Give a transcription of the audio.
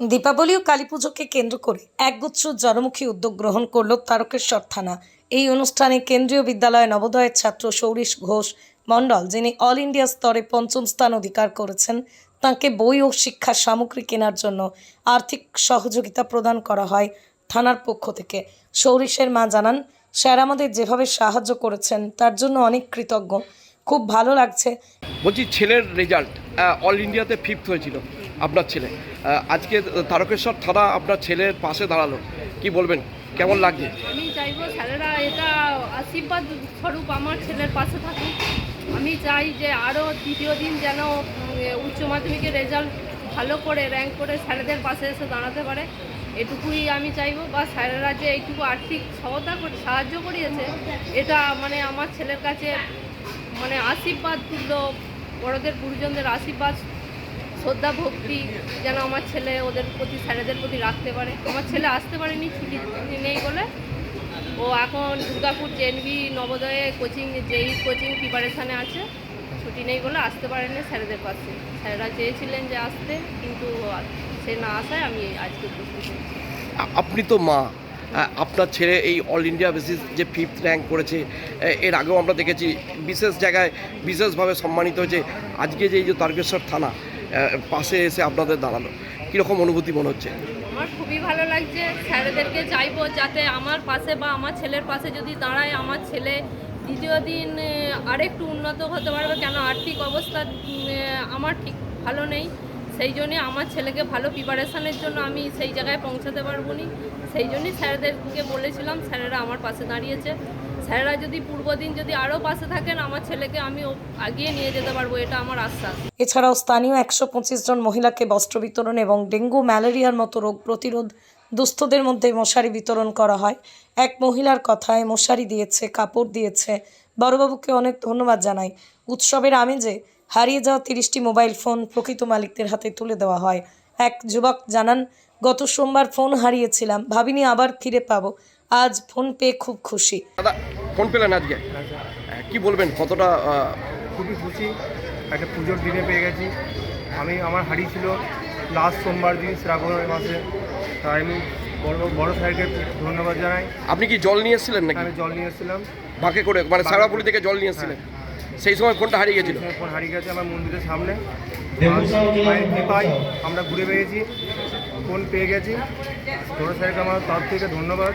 দীপাবলি ও কালী পুজোকে কেন্দ্র করে একগুচ্ছ জনমুখী উদ্যোগ গ্রহণ করল তারকেশ্বর থানা। এই অনুষ্ঠানে কেন্দ্রীয় বিদ্যালয় নবোদয়ের ছাত্র সৌরিশ ঘোষ মণ্ডল, যিনি অল ইন্ডিয়া স্তরে পঞ্চম স্থান অধিকার করেছেন, তাকে বই ও শিক্ষা সামগ্রী কেনার জন্য আর্থিক সহযোগিতা প্রদান করা হয় থানার পক্ষ থেকে। সৌরিশের মা জানান, স্যার, আমাদের যেভাবে সাহায্য করেছেন, তার জন্য অনেক কৃতজ্ঞ। খুব ভালো লাগছে। বলছি, ছেলের রেজাল্ট অল ইন্ডিয়াতে ফিফথ হয়েছিল। আপনার ছেলে। আজকে তারকেশ্বর থানা আপনার ছেলের পাশে দাঁড়াল। কি বলবেন? কেমন লাগছে? আমি চাইব স্যারেরা এটা আশীর্বাদ স্বরূপ আমার ছেলের পাশে থাকুক। আমি চাই যে আরও দ্বিতীয় দিন যেন উচ্চ মাধ্যমিকের রেজাল্ট ভালো করে, র্যাঙ্ক করে স্যারেদের পাশে এসে দাঁড়াতে পারে। এটুকুই আমি চাইব। বা স্যারেরা যে এইটুকু আর্থিক সহায়তা করে, সাহায্য করিয়েছে, এটা মানে আমার ছেলের কাছে মানে আশীর্বাদ তুল্য বড়দের গুরুজনদের আশীর্বাদ শ্রদ্ধা, ভক্তি যেন আমার ছেলে ওদের প্রতি, স্যারেদের প্রতি রাখতে পারে। আমার ছেলে আসতে পারেনি, ছুটি নেই বলে। ও এখন দুর্গাপুর জেনভি নবোদয়ে কোচিং যেই কোচিং প্রিপারেশানে আছে। ছুটি নেই বলে আসতে পারেনি স্যারেদের পাশে স্যারেরা চেয়েছিলেন যে আসতে, কিন্তু সে না আসায় আমি আজকে আপনি তো মা। আপনার ছেলে এই অল ইন্ডিয়া বেসিস যে ফিফথ র্যাঙ্ক করেছে এর আগেও আমরা দেখেছি, বিশেষ জায়গায় বিশেষভাবে সম্মানিত হয়েছে। আজকে যে এই যে তারকেশ্বর থানা পাশে এসে আপনাদের দাঁড়াল। কীরকম অনুভূতি মনে হচ্ছে? আমার খুবই ভালো লাগছে। স্যারেদেরকে চাইব যাতে আমার পাশে বা আমার ছেলের পাশে যদি দাঁড়ায়, আমার ছেলে দ্বিতীয় দিন আরেকটু উন্নত হতে পারবে। কেন? আর্থিক অবস্থা আমার ঠিক ভালো নেই। সেই জন্যে আমার ছেলেকে ভালো প্রিপারেশানের জন্য আমি সেই জায়গায় পৌঁছাতে পারব নি। সেই জন্যই স্যারেদেরকে বলেছিলাম, স্যারেরা আমার পাশে দাঁড়িয়েছে। স্যারেরা যদি পূর্বদিন যদি আরও পাশে থাকেন, আমার ছেলেকে আমি আগিয়ে নিয়ে যেতে পারব, এটা আমার আশ্বাস। এছাড়াও স্থানীয় একশো পঁচিশ জন মহিলাকে বস্ত্র বিতরণ এবং ডেঙ্গু, ম্যালেরিয়ার মতো রোগ প্রতিরোধ দুস্থদের মধ্যে মশারি বিতরণ করা হয়। এক মহিলার কথায় মশারি দিয়েছে, কাপড় দিয়েছে। বড়বাবুকে অনেক ধন্যবাদ জানাই। উৎসবের আমেজে হারিয়ে যাওয়া তিরিশটি মোবাইল ফোন প্রকৃত মালিকদের হাতে তুলে দেওয়া হয়। এক যুবক জানান, গত সোমবার ফোন হারিয়েছিলাম, ভাবিনি আবার ফিরে পাবো। আজ ফোন পেয়ে খুব খুশি। দাদা ফোন পেলেন আজকে? আহ, কি বলবেন কতটা খুবই খুশি একটা পুজোর দিনে পেয়ে গেছি। আমি আমার হারিয়েছিল লাস্ট সোমবার দিন শ্রাবণ মাসে। তাই আমি বড় বড় স্যারকে ধন্যবাদ জানাই। আপনি কি জল নিয়ে এসেছিলেন নাকি? আমি জল নিয়ে এসেছিলাম। বাঁকে করে মানে সারাপুরি থেকে জল নিয়ে এসেছিলেন। সেই সময় ফোনটা হারিয়ে গেছিল। ফোন হারিয়ে গেছে আমার মন্দিরের সামনে। মায়ের কৃপায় আমরা ঘুরে পেয়েছি ফোন পেয়ে গেছি। বড় স্যারকে আমার তরফ থেকে ধন্যবাদ।